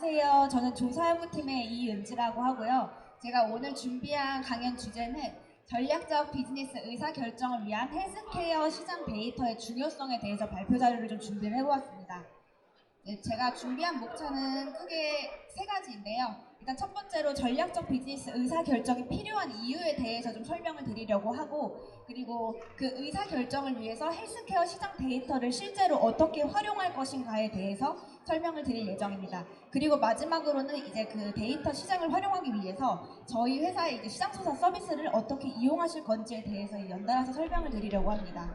안녕하세요. 저는 조사연구팀의 이은지라고 하고요. 제가 오늘 준비한 강연 주제는 전략적 비즈니스 의사 결정을 위한 헬스케어 시장 데이터의 중요성에 대해서 발표 자료를 좀 준비를 해보았습니다. 네, 제가 준비한 목차는 크게 세 가지인데요. 일단 첫 번째로 전략적 비즈니스 의사 결정이 필요한 이유에 대해서 좀 설명을 드리려고 하고 그리고 그 의사 결정을 위해서 헬스케어 시장 데이터를 실제로 어떻게 활용할 것인가에 대해서 설명을 드릴 예정입니다. 그리고 마지막으로는 이제 그 데이터 시장을 활용하기 위해서 저희 회사의 이제 시장조사 서비스를 어떻게 이용하실 건지에 대해서 연달아서 설명을 드리려고 합니다.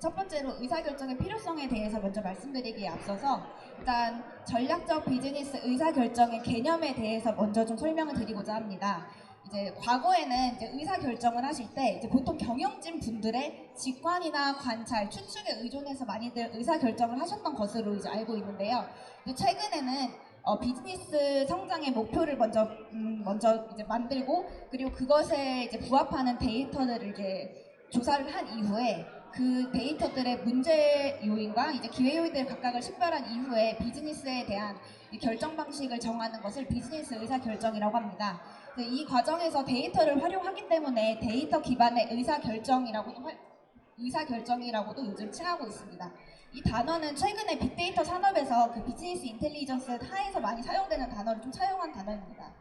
첫 번째로 의사결정의 필요성에 대해서 먼저 말씀드리기에 앞서서 일단 전략적 비즈니스 의사결정의 개념에 대해서 먼저 좀 설명을 드리고자 합니다. 이제 과거에는 이제 의사결정을 하실 때 이제 보통 경영진 분들의 직관이나 관찰, 추측에 의존해서 많이들 의사결정을 하셨던 것으로 이제 알고 있는데요. 또 최근에는 어, 비즈니스 성장의 목표를 먼저 음, 먼저 이제 만들고 그리고 그것에 이제 부합하는 데이터들을 이제 조사를 한 이후에 그 데이터들의 문제 요인과 이제 기회 요인들 각각을 식별한 이후에 비즈니스에 대한 이 결정 방식을 정하는 것을 비즈니스 의사 결정이라고 합니다. 근데 이 과정에서 데이터를 활용하기 때문에 데이터 기반의 의사 결정이라고도 활- 의사 결정이라고도 요즘 칭하고 있습니다. 이 단어는 최근에 빅데이터 산업에서 그 비즈니스 인텔리전스 하에서 많이 사용되는 단어를 좀 차용한 단어입니다.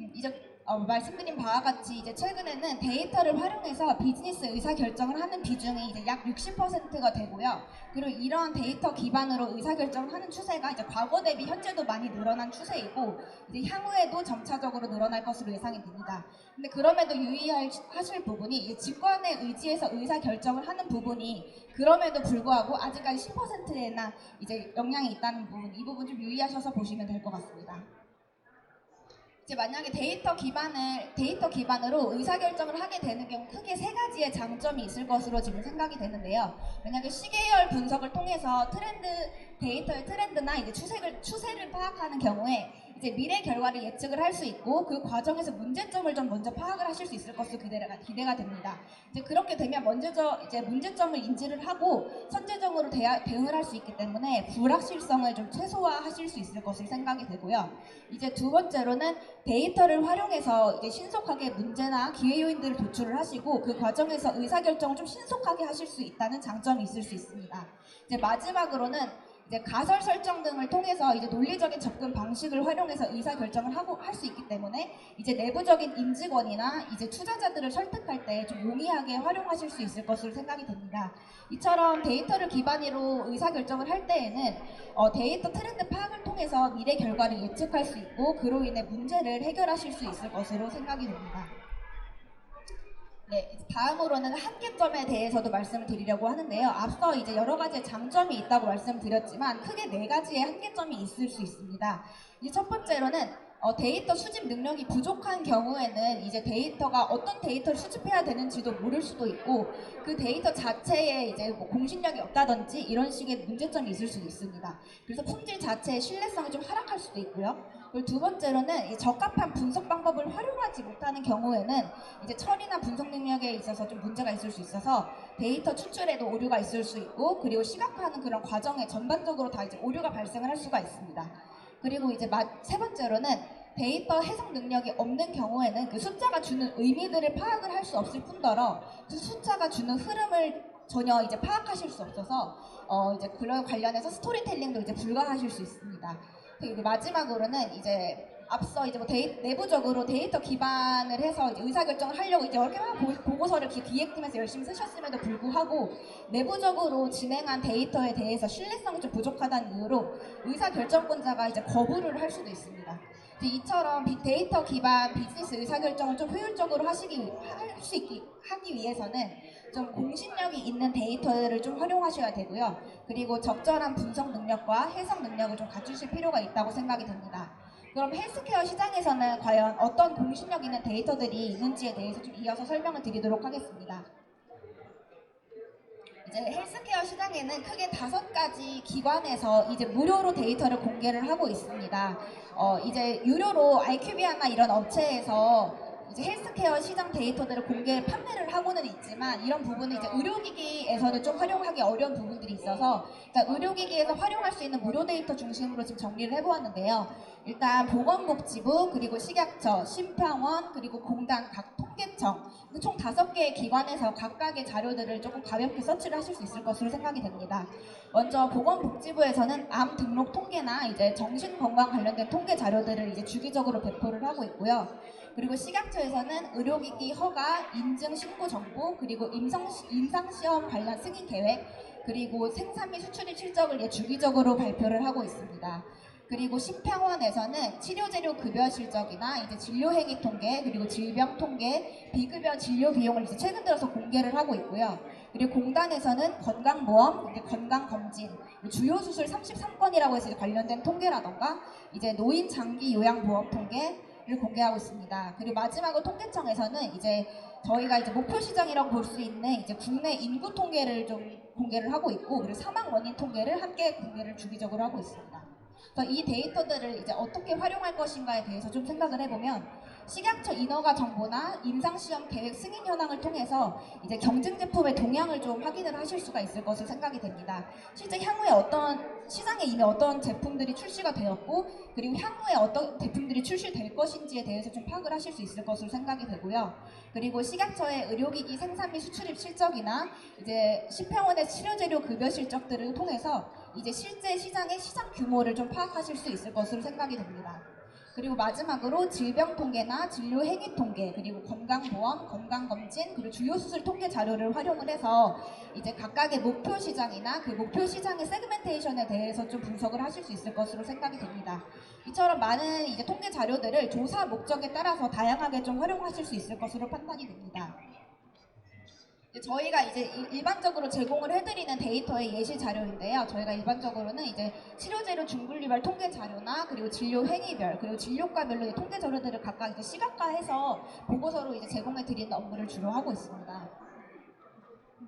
음, 이제 어, 말씀드린 바와 같이 이제 최근에는 데이터를 활용해서 비즈니스 의사 결정을 하는 비중이 이제 약 60%가 되고요. 그리고 이러한 데이터 기반으로 의사 결정을 하는 추세가 이제 과거 대비 현재도 많이 늘어난 추세이고 이제 향후에도 점차적으로 늘어날 것으로 예상이 됩니다. 근데 그럼에도 유의하실 부분이 이 직관의 의지에서 의사 결정을 하는 부분이 그럼에도 불구하고 아직까지 10%나 이제 영향이 있다는 부분 이 부분 좀 유의하셔서 보시면 될 것 같습니다. 이제 만약에 데이터 기반을 데이터 기반으로 의사 결정을 하게 되는 경우 크게 세 가지의 장점이 있을 것으로 지금 생각이 되는데요. 만약에 시계열 분석을 통해서 트렌드 데이터의 트렌드나 이제 추세를 추세를 파악하는 경우에 이제 미래 결과를 예측을 할 수 있고 그 과정에서 문제점을 좀 먼저 파악을 하실 수 있을 것으로 기대가 기대가 됩니다. 이제 그렇게 되면 먼저 저 이제 문제점을 인지를 하고 선제적으로 대하, 대응을 할 수 있기 때문에 불확실성을 좀 최소화하실 수 있을 것으로 생각이 되고요. 이제 두 번째로는 데이터를 활용해서 이제 신속하게 문제나 기회 요인들을 도출을 하시고 그 과정에서 의사결정을 좀 신속하게 하실 수 있다는 장점이 있을 수 있습니다. 이제 마지막으로는 이제 가설 설정 등을 통해서 이제 논리적인 접근 방식을 활용해서 의사 결정을 하고 할 수 있기 때문에 이제 내부적인 임직원이나 이제 투자자들을 설득할 때 좀 용이하게 활용하실 수 있을 것으로 생각이 됩니다. 이처럼 데이터를 기반으로 의사 결정을 할 때에는 어, 데이터 트렌드 파악을 통해서 미래 결과를 예측할 수 있고 그로 인해 문제를 해결하실 수 있을 것으로 생각이 됩니다. 네, 다음으로는 한계점에 대해서도 말씀을 드리려고 하는데요. 앞서 이제 여러 가지의 장점이 있다고 말씀드렸지만 크게 네 가지의 한계점이 있을 수 있습니다. 이제 첫 번째로는 어, 데이터 수집 능력이 부족한 경우에는 이제 데이터가 어떤 데이터를 수집해야 되는지도 모를 수도 있고 그 데이터 자체에 이제 뭐 공신력이 없다든지 이런 식의 문제점이 있을 수도 있습니다. 그래서 품질 자체의 신뢰성이 좀 하락할 수도 있고요. 그리고 두 번째로는 이 적합한 분석 방법을 활용하지 못하는 경우에는 이제 처리나 분석 능력에 있어서 좀 문제가 있을 수 있어서 데이터 추출에도 오류가 있을 수 있고 그리고 시각화하는 그런 과정에 전반적으로 다 이제 오류가 발생을 할 수가 있습니다. 그리고 이제 마- 세 번째로는 데이터 해석 능력이 없는 경우에는 그 숫자가 주는 의미들을 파악을 할 수 없을 뿐더러 그 숫자가 주는 흐름을 전혀 이제 파악하실 수 없어서 어 이제 그런 관련해서 스토리텔링도 이제 불가하실 수 있습니다. 그리고 마지막으로는 이제 앞서 이제 뭐 데이, 내부적으로 데이터 기반을 해서 의사결정을 하려고 이제 이렇게 보고서를 이렇게 기획팀에서 열심히 쓰셨음에도 불구하고 내부적으로 진행한 데이터에 대해서 신뢰성이 좀 부족하다는 이유로 의사결정권자가 이제 거부를 할 수도 있습니다. 이처럼 빅데이터 기반 비즈니스 의사결정을 좀 효율적으로 하시기 할 수 있기 하기 위해서는 좀 공신력이 있는 데이터를 좀 활용하셔야 되고요. 그리고 적절한 분석 능력과 해석 능력을 좀 갖추실 필요가 있다고 생각이 됩니다. 그럼 헬스케어 시장에서는 과연 어떤 공신력 있는 데이터들이 있는지에 대해서 좀 이어서 설명을 드리도록 하겠습니다. 이제 헬스케어 시장에는 크게 다섯 가지 기관에서 이제 무료로 데이터를 공개를 하고 있습니다. 어, 이제 유료로 IQVIA나 이런 업체에서 이제 헬스케어 시장 데이터들을 공개 판매를 하고는 있지만 이런 부분은 이제 의료기기에서는 좀 활용하기 어려운 부분들이 있어서 그러니까 의료기기에서 활용할 수 있는 무료 데이터 중심으로 지금 정리를 해보았는데요. 일단 보건복지부 그리고 식약처, 심평원 그리고 공단 각 통계청 총 다섯 개의 기관에서 각각의 자료들을 조금 가볍게 서치를 하실 수 있을 것으로 생각이 됩니다. 먼저 보건복지부에서는 암 등록 통계나 이제 정신건강 관련된 통계 자료들을 이제 주기적으로 배포를 하고 있고요. 그리고 식약처에서는 의료기기 허가, 인증 신고 정보, 그리고 임상, 임상시험 관련 승인 계획, 그리고 생산 및 수출입 실적을 예, 주기적으로 발표를 하고 있습니다. 그리고 심평원에서는 치료재료 급여 실적이나 이제 진료 행위 통계, 그리고 질병 통계, 비급여 진료 비용을 이제 최근 들어서 공개를 하고 있고요. 그리고 공단에서는 건강보험, 이제 건강검진, 주요 수술 33건이라고 해서 관련된 통계라던가 이제 노인 장기 요양보험 통계 를 공개하고 있습니다. 그리고 마지막으로 통계청에서는 이제 저희가 이제 목표 시장이라고 볼 수 있는 이제 국내 인구 통계를 좀 공개를 하고 있고 그리고 사망 원인 통계를 함께 공개를 주기적으로 하고 있습니다. 그래서 이 데이터들을 이제 어떻게 활용할 것인가에 대해서 좀 생각을 해보면 식약처 인허가 정보나 임상시험 계획 승인 현황을 통해서 이제 경쟁 제품의 동향을 좀 확인을 하실 수가 있을 것으로 생각이 됩니다. 실제 향후에 어떤 시장에 이미 어떤 제품들이 출시가 되었고 그리고 향후에 어떤 제품들이 출시될 것인지에 대해서 좀 파악을 하실 수 있을 것으로 생각이 되고요. 그리고 식약처의 의료기기 생산 및 수출입 실적이나 이제 심평원의 치료재료 급여 실적들을 통해서 이제 실제 시장의 시장 규모를 좀 파악하실 수 있을 것으로 생각이 됩니다. 그리고 마지막으로 질병 통계나 진료 행위 통계, 그리고 건강보험, 건강검진, 그리고 주요 수술 통계 자료를 활용을 해서 이제 각각의 목표 시장이나 그 목표 시장의 세그멘테이션에 대해서 좀 분석을 하실 수 있을 것으로 생각이 됩니다. 이처럼 많은 이제 통계 자료들을 조사 목적에 따라서 다양하게 좀 활용하실 수 있을 것으로 판단이 됩니다. 저희가 이제 일- 일반적으로 제공을 해드리는 데이터의 예시 자료인데요. 저희가 일반적으로는 이제 치료재료 중분리별 통계 자료나 그리고 진료 행위별 그리고 진료과별로 이 통계 자료들을 각각 이제 시각화해서 보고서로 이제 제공해 드리는 업무를 주로 하고 있습니다.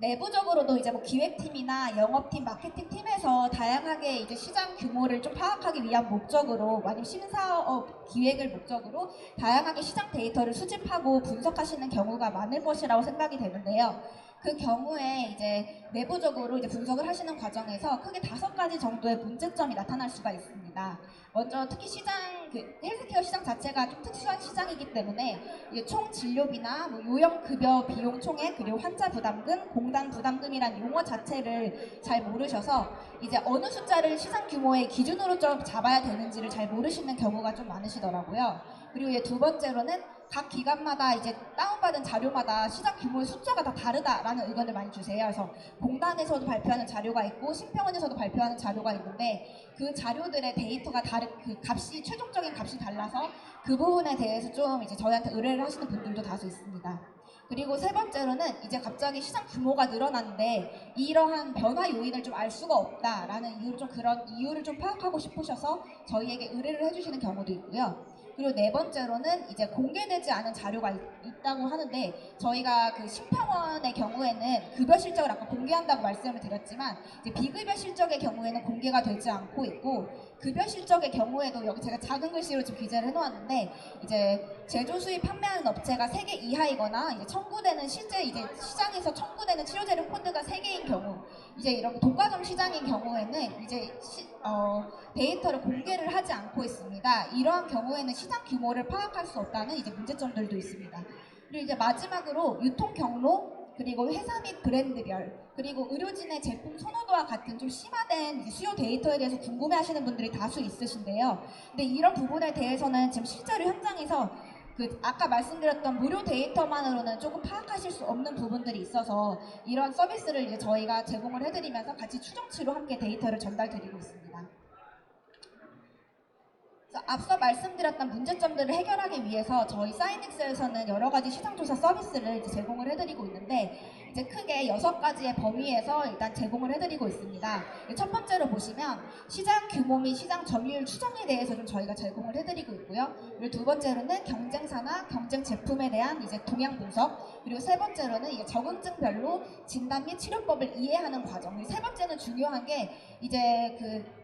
내부적으로도 이제 뭐 기획팀이나 영업팀, 마케팅팀에서 다양하게 이제 시장 규모를 좀 파악하기 위한 목적으로 아니면 신사업 기획을 목적으로 다양하게 시장 데이터를 수집하고 분석하시는 경우가 많을 것이라고 생각이 되는데요. 그 경우에 이제 내부적으로 이제 분석을 하시는 과정에서 크게 다섯 가지 정도의 문제점이 나타날 수가 있습니다. 먼저 특히 시장 그 헬스케어 시장 자체가 좀 특수한 시장이기 때문에 총 진료비나 뭐 요양 급여 비용 총액 그리고 환자 부담금, 공단 부담금이란 용어 자체를 잘 모르셔서 이제 어느 숫자를 시장 규모의 기준으로 좀 잡아야 되는지를 잘 모르시는 경우가 좀 많으시더라고요. 그리고 두 번째로는 각 기관마다 이제 다운받은 자료마다 시장 규모의 숫자가 다 다르다라는 의견을 많이 주세요. 그래서 공단에서도 발표하는 자료가 있고 신평원에서도 발표하는 자료가 있는데 그 자료들의 데이터가 다른 그 값이 최종적인 값이 달라서 그 부분에 대해서 좀 이제 저희한테 의뢰를 하시는 분들도 다수 있습니다. 그리고 세 번째로는 이제 갑자기 시장 규모가 늘어났는데 이러한 변화 요인을 좀 알 수가 없다라는 이유로 좀 그런 이유를 좀 파악하고 싶으셔서 저희에게 의뢰를 해주시는 경우도 있고요. 그리고 네 번째로는 이제 공개되지 않은 자료가 있, 있다고 하는데 저희가 그 심평원의 경우에는 급여 실적을 아까 공개한다고 말씀을 드렸지만 이제 비급여 실적의 경우에는 공개가 되지 않고 있고 급여 실적의 경우에도 여기 제가 작은 글씨로 좀 기재를 해놓았는데 이제 제조 수입 판매하는 업체가 3개 이하이거나 이제 청구되는 실제 이제 시장에서 청구되는 치료 재료 코드가 3개인 경우 이제 이런 독과점 시장인 경우에는 이제 시- 어, 데이터를 공개를 하지 않고 있습니다. 이러한 경우에는 시장 규모를 파악할 수 없다는 이제 문제점들도 있습니다. 그리고 이제 마지막으로 유통 경로 그리고 회사 및 브랜드별 그리고 의료진의 제품 선호도와 같은 좀 심화된 수요 데이터에 대해서 궁금해하시는 분들이 다수 있으신데요. 근데 이런 부분에 대해서는 지금 실제로 현장에서 그 아까 말씀드렸던 무료 데이터만으로는 조금 파악하실 수 없는 부분들이 있어서 이런 서비스를 이제 저희가 제공을 해드리면서 같이 추정치로 함께 데이터를 전달드리고 있습니다. 앞서 말씀드렸던 문제점들을 해결하기 위해서 저희 사이닉스에서는 여러 가지 시장조사 서비스를 제공을 해드리고 있는데 이제 크게 여섯 가지의 범위에서 일단 제공을 해드리고 있습니다. 첫 번째로 보시면 시장 규모 및 시장 점유율 추정에 대해서 좀 저희가 제공을 해드리고 있고요. 그리고 두 번째로는 경쟁사나 경쟁 제품에 대한 이제 동향 분석 그리고 세 번째로는 이제 적응증별로 진단 및 치료법을 이해하는 과정. 세 번째는 중요한 게 이제 그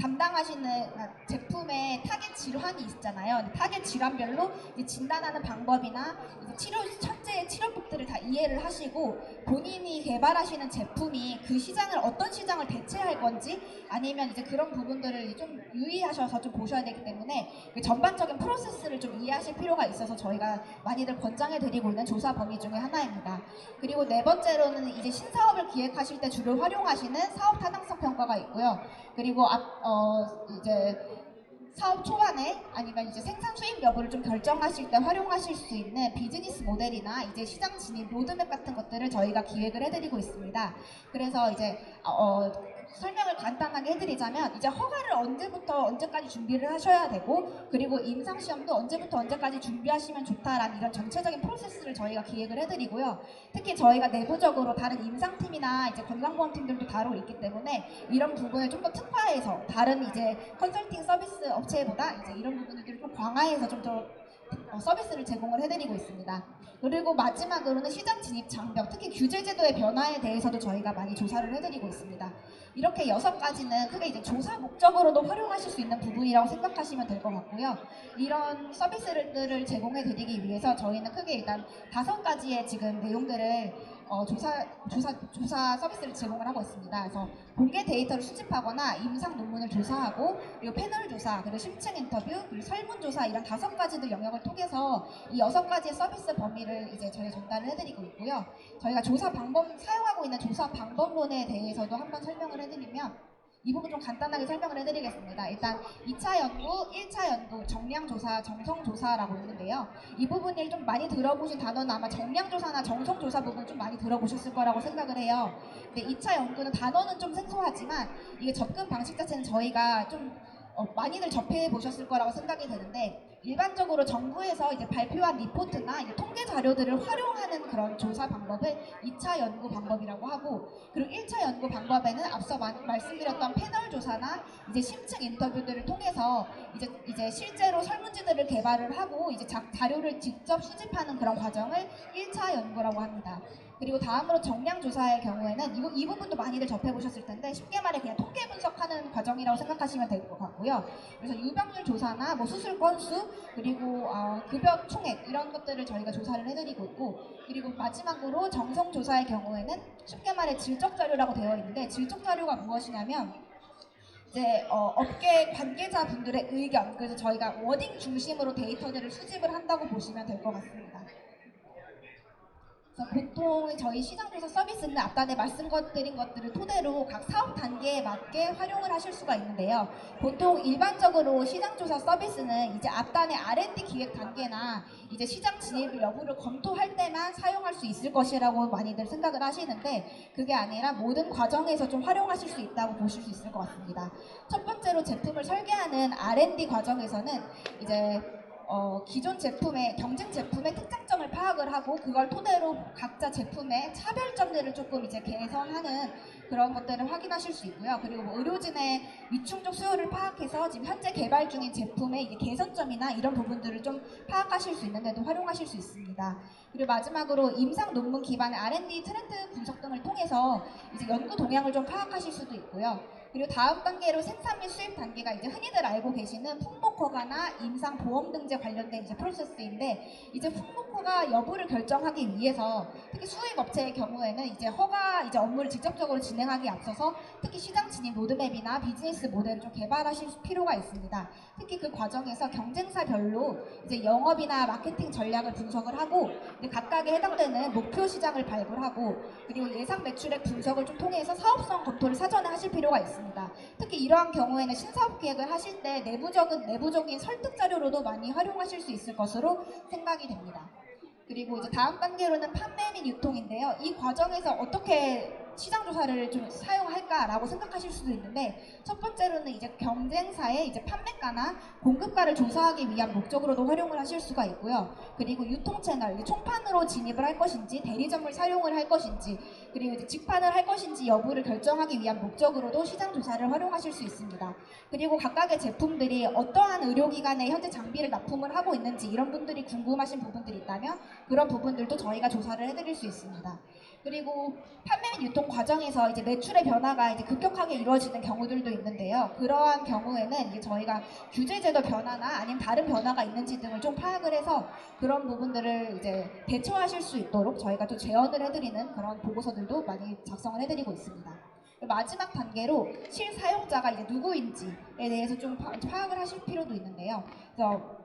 담당하시는 아, 제품의 타겟 질환이 있잖아요. 타겟 질환별로 진단하는 방법이나 치료 현재의 치료법들을 다 이해를 하시고 본인이 개발하시는 제품이 그 시장을 어떤 시장을 대체할 건지 아니면 이제 그런 부분들을 좀 유의하셔서 좀 보셔야 되기 때문에 그 전반적인 프로세스를 좀 이해하실 필요가 있어서 저희가 많이들 권장해 드리고 있는 조사 범위 중에 하나입니다. 그리고 네 번째로는 이제 신사업을 기획하실 때 주로 활용하시는 사업 타당성 평가가 있고요. 그리고 앞, 어, 이제 사업 초반에 아니면 이제 생산 수익 여부를 좀 결정하실 때 활용하실 수 있는 비즈니스 모델이나 이제 시장 진입 로드맵 같은 것들을 저희가 기획을 해드리고 있습니다. 그래서 이제 어, 설명을 간단하게 해드리자면 이제 허가를 언제부터 언제까지 준비를 하셔야 되고 그리고 임상 시험도 언제부터 언제까지 준비하시면 좋다라는 이런 전체적인 프로세스를 저희가 기획을 해드리고요. 특히 저희가 내부적으로 다른 임상팀이나 이제 건강보험팀들도 다루고 있기 때문에 이런 부분을 좀 더 특화해서 다른 이제 컨설팅 서비스 업체보다 이제 이런 부분들을 좀 광화해서 좀더 서비스를 제공을 해드리고 있습니다. 그리고 마지막으로는 시장 진입 장벽, 특히 규제 제도의 변화에 대해서도 저희가 많이 조사를 해드리고 있습니다. 이렇게 여섯 가지는 크게 이제 조사 목적으로도 활용하실 수 있는 부분이라고 생각하시면 될 것 같고요. 이런 서비스들을 제공해 드리기 위해서 저희는 크게 일단 다섯 가지의 지금 내용들을 어, 조사, 조사, 조사 서비스를 제공을 하고 있습니다. 그래서 공개 데이터를 수집하거나 임상 논문을 조사하고 그리고 패널 조사, 그리고 심층 인터뷰, 그리고 설문 조사 이런 다섯 가지들 영역을 통해서 이 여섯 가지의 서비스 범위를 이제 저희가 전달을 해드리고 있고요. 저희가 조사 방법 사용하고 있는 조사 방법론에 대해서도 한번 설명을 해드리면 이 부분 좀 간단하게 설명을 해드리겠습니다. 일단 2차 연구, 1차 연구, 정량조사, 정성조사라고 있는데요. 이 부분을 좀 많이 들어보신 단어는 아마 정량조사나 정성조사 부분 좀 많이 들어보셨을 거라고 생각을 해요. 근데 2차 연구는 단어는 좀 생소하지만 이게 접근 방식 자체는 저희가 좀 어, 많이들 접해 보셨을 거라고 생각이 되는데 일반적으로 정부에서 이제 발표한 리포트나 이제 통계 자료들을 활용하는 그런 조사 방법을 2차 연구 방법이라고 하고 그리고 1차 연구 방법에는 앞서 마- 말씀드렸던 패널 조사나 이제 심층 인터뷰들을 통해서 이제 이제 실제로 설문지들을 개발을 하고 이제 자, 자료를 직접 수집하는 그런 과정을 1차 연구라고 합니다. 그리고 다음으로 정량 조사의 경우에는 이, 부- 이 부분도 많이들 접해 보셨을 텐데 쉽게 말해 그냥 통계 분석하는 과정이라고 생각하시면 될 것 같고요. 그래서 유병률 조사나 뭐 수술 건수 그리고 어, 급여 총액 이런 것들을 저희가 조사를 해드리고 있고 그리고 마지막으로 정성 조사의 경우에는 쉽게 말해 질적 자료라고 되어 있는데 질적 자료가 무엇이냐면 이제 어, 업계 관계자 분들의 의견 그래서 저희가 워딩 중심으로 데이터들을 수집을 한다고 보시면 될 것 같습니다. 보통 저희 시장조사 서비스는 앞단에 말씀드린 것들을 토대로 각 사업 단계에 맞게 활용을 하실 수가 있는데요. 보통 일반적으로 시장조사 서비스는 이제 앞단의 R&D 기획 단계나 이제 시장 진입 여부를 검토할 때만 사용할 수 있을 것이라고 많이들 생각을 하시는데 그게 아니라 모든 과정에서 좀 활용하실 수 있다고 보실 수 있을 것 같습니다. 첫 번째로 제품을 설계하는 R&D 과정에서는 이제 어, 기존 제품의 경쟁 제품의 특장점을 파악을 하고 그걸 토대로 각자 제품의 차별점들을 조금 이제 개선하는 그런 것들을 확인하실 수 있고요. 그리고 뭐 의료진의 위충족 수요를 파악해서 지금 현재 개발 중인 제품의 이제 개선점이나 이런 부분들을 좀 파악하실 수 있는데도 활용하실 수 있습니다. 그리고 마지막으로 임상 논문 기반의 R&D 트렌드 분석 등을 통해서 이제 연구 동향을 좀 파악하실 수도 있고요. 그리고 다음 단계로 생산 및 수입 단계가 이제 흔히들 알고 계시는 품목 허가나 임상 보험 등재 관련된 이제 프로세스인데 이제 품목 허가 여부를 결정하기 위해서 특히 수입 업체의 경우에는 이제 허가 이제 업무를 직접적으로 진행하기 앞서서 특히 시장 진입 로드맵이나 비즈니스 모델을 좀 개발하실 필요가 있습니다. 특히 그 과정에서 경쟁사별로 이제 영업이나 마케팅 전략을 분석을 하고 각각에 해당되는 목표 시장을 발굴하고 그리고 예상 매출액 분석을 좀 통해서 사업성 검토를 사전에 하실 필요가 있습니다. 특히 이러한 경우에는 신사업 기획을 하실 때 내부적인 내부적인 설득 자료로도 많이 활용하실 수 있을 것으로 생각이 됩니다. 그리고 이제 다음 단계로는 판매 및 유통인데요. 이 과정에서 어떻게 시장 조사를 좀 사용할까라고 생각하실 수도 있는데 첫 번째로는 이제 경쟁사의 이제 판매가나 공급가를 조사하기 위한 목적으로도 활용을 하실 수가 있고요. 그리고 유통 채널, 총판으로 진입을 할 것인지 대리점을 사용을 할 것인지 그리고 이제 직판을 할 것인지 여부를 결정하기 위한 목적으로도 시장 조사를 활용하실 수 있습니다. 그리고 각각의 제품들이 어떠한 의료기관에 현재 장비를 납품을 하고 있는지 이런 분들이 궁금하신 부분들이 있다면 그런 부분들도 저희가 조사를 해드릴 수 있습니다. 그리고 판매 및 유통 과정에서 이제 매출의 변화가 이제 급격하게 이루어지는 경우들도 있는데요. 그러한 경우에는 이제 저희가 규제제도 변화나 아니면 다른 변화가 있는지 등을 좀 파악을 해서 그런 부분들을 이제 대처하실 수 있도록 저희가 또 제언을 해드리는 그런 보고서 들도 많이 작성을 해드리고 있습니다. 마지막 단계로 실사용자가 이제 누구인지에 대해서 좀 파- 파악을 하실 필요도 있는데요. 그래서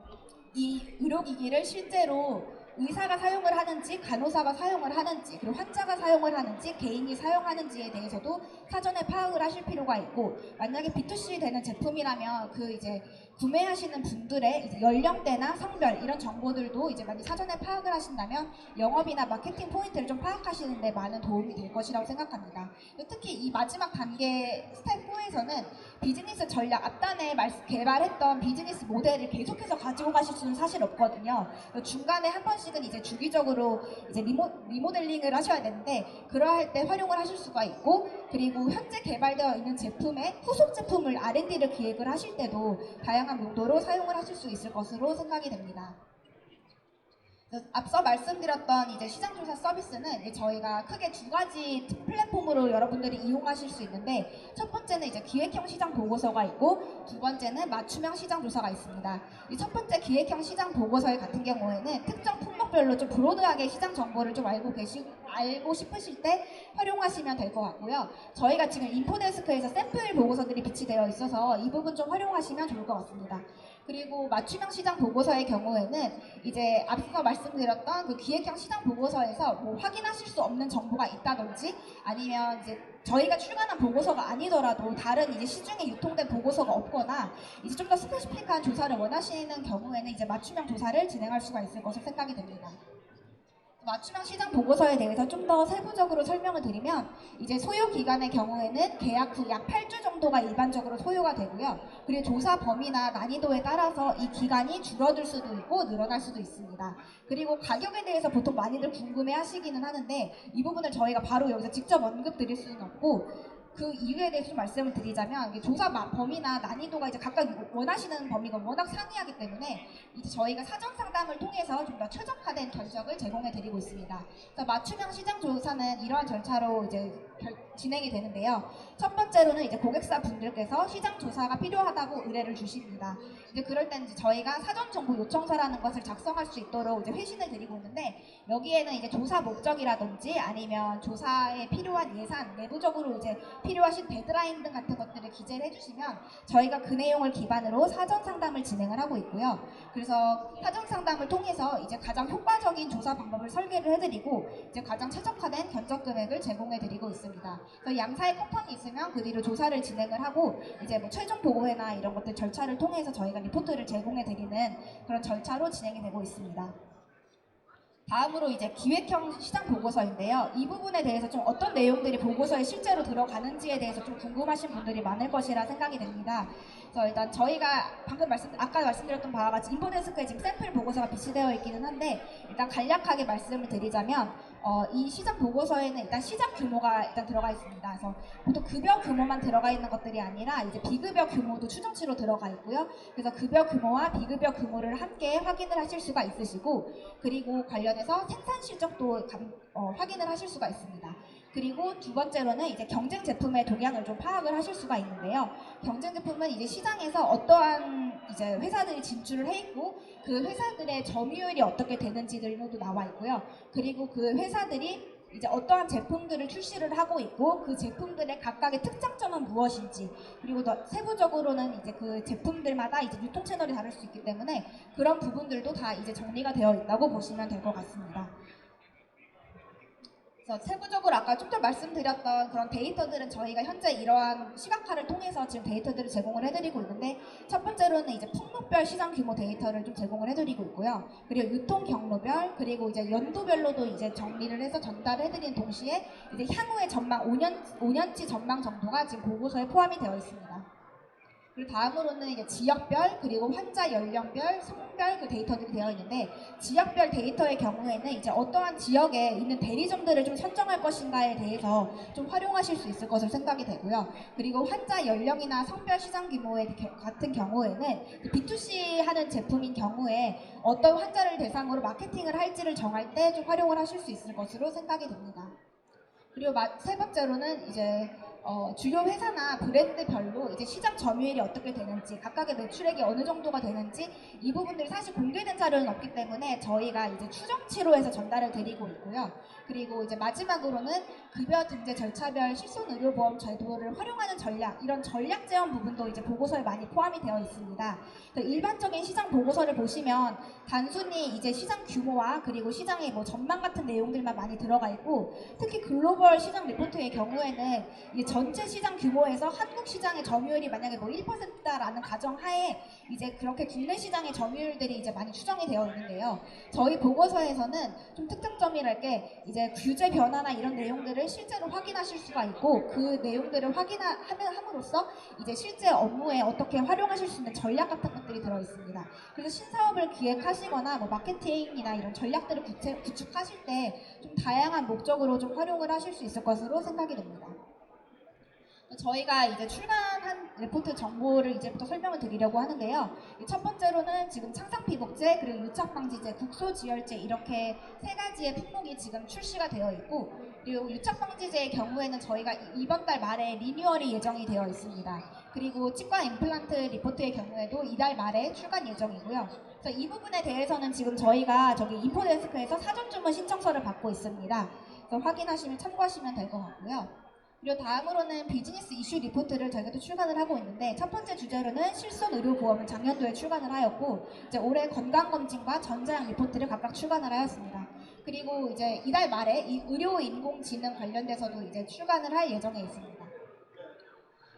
이 의료기기를 실제로 의사가 사용을 하는지 간호사가 사용을 하는지 그리고 환자가 사용을 하는지 개인이 사용하는지에 대해서도 사전에 파악을 하실 필요가 있고 만약에 B2C 되는 제품이라면 그 이제 구매하시는 분들의 연령대나 성별 이런 정보들도 이제 많이 사전에 파악을 하신다면 영업이나 마케팅 포인트를 좀 파악하시는데 많은 도움이 될 것이라고 생각합니다. 특히 이 마지막 단계 스텝 4에서는 비즈니스 전략 앞단에 말- 개발했던 비즈니스 모델을 계속해서 가지고 가실 수는 사실 없거든요. 중간에 한 번씩은 이제 주기적으로 이제 리모, 리모델링을 하셔야 되는데 그러할 때 활용을 하실 수가 있고 그리고 현재 개발되어 있는 제품의 후속 제품을 R&D를 기획을 하실 때도 다양한 용도로 사용을 하실 수 있을 것으로 생각이 됩니다. 앞서 말씀드렸던 이제 시장조사 서비스는 저희가 크게 두 가지 플랫폼으로 여러분들이 이용하실 수 있는데 첫 번째는 이제 기획형 시장 보고서가 있고 두 번째는 맞춤형 시장 조사가 있습니다. 이 첫 번째 기획형 시장 보고서 같은 경우에는 특정 품목별로 좀 브로드하게 시장 정보를 좀 알고 계시 알고 싶으실 때 활용하시면 될 것 같고요. 저희가 지금 인포데스크에서 샘플 보고서들이 비치되어 있어서 이 부분 좀 활용하시면 좋을 것 같습니다. 그리고 맞춤형 시장 보고서의 경우에는 이제 앞서 말씀드렸던 그 기획형 시장 보고서에서 뭐 확인하실 수 없는 정보가 있다든지 아니면 이제 저희가 출간한 보고서가 아니더라도 다른 이제 시중에 유통된 보고서가 없거나 이제 좀 더 스페시픽한 조사를 원하시는 경우에는 이제 맞춤형 조사를 진행할 수가 있을 것으로 생각이 됩니다. 맞춤형 시장 보고서에 대해서 좀 더 세부적으로 설명을 드리면 이제 소요 기간의 경우에는 계약 후 약 8주 정도가 일반적으로 소요가 되고요. 그리고 조사 범위나 난이도에 따라서 이 기간이 줄어들 수도 있고 늘어날 수도 있습니다. 그리고 가격에 대해서 보통 많이들 궁금해 하시기는 하는데 이 부분을 저희가 바로 여기서 직접 언급 드릴 수는 없고 그 이유에 대해서 좀 말씀을 드리자면 조사 마- 범위나 난이도가 이제 각각 원하시는 범위가 워낙 상이하기 때문에 이제 저희가 사전 상담을 통해서 좀 더 최적화된 견적을 제공해 드리고 있습니다. 그래서 맞춤형 시장 조사는 이러한 절차로 이제 결- 진행이 되는데요. 첫 번째로는 이제 고객사 분들께서 시장 조사가 필요하다고 의뢰를 주십니다. 이제 그럴 이제 저희가 사전 정보 요청서라는 것을 작성할 수 있도록 이제 회신을 드리고 있는데 여기에는 이제 조사 목적이라든지 아니면 조사에 필요한 예산, 내부적으로 이제 필요하신 데드라인 등 같은 것들을 기재를 해주시면 저희가 그 내용을 기반으로 사전 상담을 진행을 하고 있고요. 그래서 사전 상담을 통해서 이제 가장 효과적인 조사 방법을 설계를 해드리고 이제 가장 최적화된 견적 금액을 제공해드리고 있습니다. 그래서 양사의 컨펌이 있으면 그 뒤로 조사를 진행을 하고 이제 뭐 최종 보고회나 이런 것들 절차를 통해서 저희가 리포트를 제공해 드리는 그런 절차로 진행이 되고 있습니다. 다음으로 이제 기획형 시장 보고서인데요. 이 부분에 대해서 좀 어떤 내용들이 보고서에 실제로 들어가는지에 대해서 좀 궁금하신 분들이 많을 것이라 생각이 됩니다. 그래서 일단 저희가 방금 말씀 아까 말씀드렸던 바와 같이 인포데스크에 지금 샘플 보고서가 비치되어 있기는 한데 일단 간략하게 말씀을 드리자면 어, 이 시장 보고서에는 일단 시장 규모가 일단 들어가 있습니다. 그래서 보통 급여 규모만 들어가 있는 것들이 아니라 이제 비급여 규모도 추정치로 들어가 있고요. 그래서 급여 규모와 비급여 규모를 함께 확인을 하실 수가 있으시고 그리고 관련해서 생산 실적도 감- 어, 확인을 하실 수가 있습니다. 그리고 두 번째로는 이제 경쟁 제품의 동향을 좀 파악을 하실 수가 있는데요. 경쟁 제품은 이제 시장에서 어떠한 이제 회사들이 진출을 해 있고 그 회사들의 점유율이 어떻게 되는지들도 나와 있고요. 그리고 그 회사들이 이제 어떠한 제품들을 출시를 하고 있고 그 제품들의 각각의 특장점은 무엇인지 그리고 더 세부적으로는 이제 그 제품들마다 이제 유통 채널이 다를 수 있기 때문에 그런 부분들도 다 이제 정리가 되어 있다고 보시면 될 것 같습니다. 그래서 세부적으로 아까 좀 더 말씀드렸던 그런 데이터들은 저희가 현재 이러한 시각화를 통해서 지금 데이터들을 제공을 해드리고 있는데 첫 번째로는 이제 품목별 시장 규모 데이터를 좀 제공을 해드리고 있고요. 그리고 유통 경로별 그리고 이제 연도별로도 이제 정리를 해서 전달을 해드리는 동시에 이제 향후의 전망 5년 5년치 전망 정도가 지금 보고서에 포함이 되어 있습니다. 그리고 다음으로는 이제 지역별 그리고 환자 연령별, 성별 그 데이터들이 되어 있는데 지역별 데이터의 경우에는 이제 어떠한 지역에 있는 대리점들을 좀 선정할 것인가에 대해서 좀 활용하실 수 있을 것으로 생각이 되고요. 그리고 환자 연령이나 성별 시장 규모의 게- 같은 경우에는 B2C 하는 제품인 경우에 어떤 환자를 대상으로 마케팅을 할지를 정할 때 좀 활용을 하실 수 있을 것으로 생각이 됩니다. 그리고 마- 세 번째로는 이제 어, 주요 회사나 브랜드별로 이제 시장 점유율이 어떻게 되는지 각각의 매출액이 어느 정도가 되는지 이 부분들이 사실 공개된 자료는 없기 때문에 저희가 이제 추정치로 해서 전달을 드리고 있고요. 그리고 이제 마지막으로는 급여 등재 절차별 실손 의료보험 제도를 활용하는 전략 이런 전략 제언 부분도 이제 보고서에 많이 포함이 되어 있습니다. 그 일반적인 시장 보고서를 보시면 단순히 이제 시장 규모와 그리고 시장의 뭐 전망 같은 내용들만 많이 들어가 있고 특히 글로벌 시장 리포트의 경우에는 이 전체 시장 규모에서 한국 시장의 점유율이 만약에 뭐 1%다라는 가정하에 이제 그렇게 국내 시장의 점유율들이 이제 많이 추정이 되어 있는데요. 저희 보고서에서는 좀 특징점이랄 게 이제 규제 변화나 이런 내용들을 실제로 확인하실 수가 있고 그 내용들을 확인하면 함으로써 이제 실제 업무에 어떻게 활용하실 수 있는 전략 같은 것들이 들어 있습니다. 그래서 신사업을 기획하시거나 뭐 마케팅이나 이런 전략들을 구축하실 때 좀 다양한 목적으로 좀 활용을 하실 수 있을 것으로 생각이 됩니다. 저희가 이제 출간한 레포트 정보를 이제부터 설명을 드리려고 하는데요. 이첫 번째로는 지금 창상피복제 그리고 유착방지제, 국소지혈제 이렇게 세 가지의 품목이 지금 출시가 되어 있고 그리고 유착방지제의 경우에는 저희가 이- 이번 달 말에 리뉴얼이 예정이 되어 있습니다. 그리고 치과 임플란트 리포트의 경우에도 이달 말에 출간 예정이고요. 그래서 이 부분에 대해서는 지금 저희가 저기 인포데스크에서 사전 주문 신청서를 받고 있습니다. 그래서 확인하시면 참고하시면 될 것 같고요. 그리고 다음으로는 비즈니스 이슈 리포트를 저희가 또 출간을 하고 있는데 첫 번째 주제로는 실손 의료 보험은 작년도에 출간을 하였고 이제 올해 건강 검진과 전자양 리포트를 각각 출간을 하였습니다. 그리고 이제 이달 말에 이 의료 인공지능 관련돼서도 이제 출간을 할 예정에 있습니다.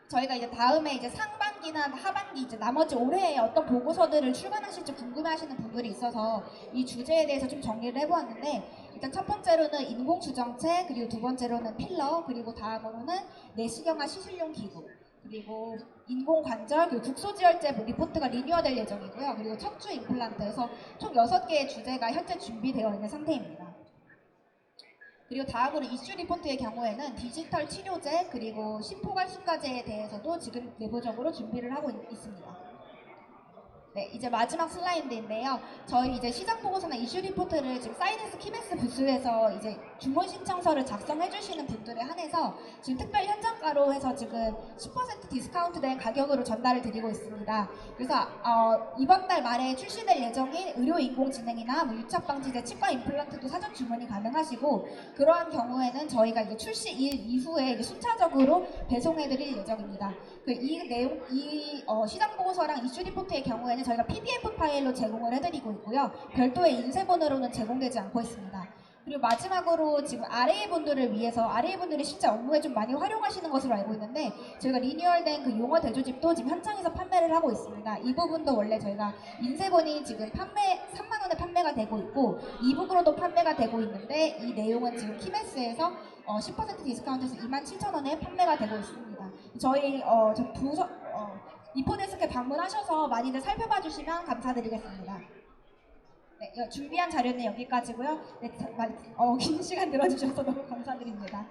저희가 이제 다음에 이제 상반기나 하반기 이제 나머지 올해에 어떤 보고서들을 출간하실지 궁금해하시는 분들이 있어서 이 주제에 대해서 좀 정리를 해보았는데 일단 첫 번째로는 인공 주정체 그리고 두 번째로는 필러 그리고 다음으로는 내시경화 시술용 기구 그리고 인공 관절 그리고 국소지혈제 뭐 리포트가 리뉴어될 예정이고요 그리고 척추 임플란트에서 총 6개의 주제가 현재 준비되어 있는 상태입니다. 그리고 다음으로 이슈 리포트의 경우에는 디지털 치료제 그리고 심포괄 신가제에 대해서도 지금 내부적으로 준비를 하고 있, 있습니다. 네, 이제 마지막 슬라이드인데요. 저희 이제 시장 보고서나 이슈 리포트를 지금 사이언스 키메스 부스에서 이제 주문 신청서를 작성해 주시는 분들에 한해서 지금 특별 현장가로 해서 지금 10% 디스카운트 된 가격으로 전달을 드리고 있습니다. 그래서 어, 이번 달 말에 출시될 예정인 의료 인공지능이나 뭐 유착 방지제 치과 임플란트도 사전 주문이 가능하시고 그러한 경우에는 저희가 이제 출시일 이후에 이제 순차적으로 배송해 드릴 예정입니다. 그 이 내용 이 어, 시장 보고서랑 이슈 리포트의 경우에는 저희가 PDF 파일로 제공을 해드리고 있고요. 별도의 인쇄본으로는 제공되지 않고 있습니다. 그리고 마지막으로 지금 RA 분들을 위해서 RA 분들이 실제 업무에 좀 많이 활용하시는 것으로 알고 있는데 저희가 리뉴얼된 그 용어 대조집도 지금 현장에서 판매를 하고 있습니다. 이 부분도 원래 저희가 인쇄본이 지금 판매 3만 원에 판매가 되고 있고 이북으로도 판매가 되고 있는데 이 내용은 지금 키메스에서 어, 10% 디스카운트에서 2만 7천 원에 판매가 되고 있습니다. 저희 어, 저 부서 어, 이포데스크에 방문하셔서 많이들 살펴봐 주시면 감사드리겠습니다. 네, 여- 준비한 자료는 여기까지고요. 네, 어, 긴 시간 들어주셔서 너무 감사드립니다.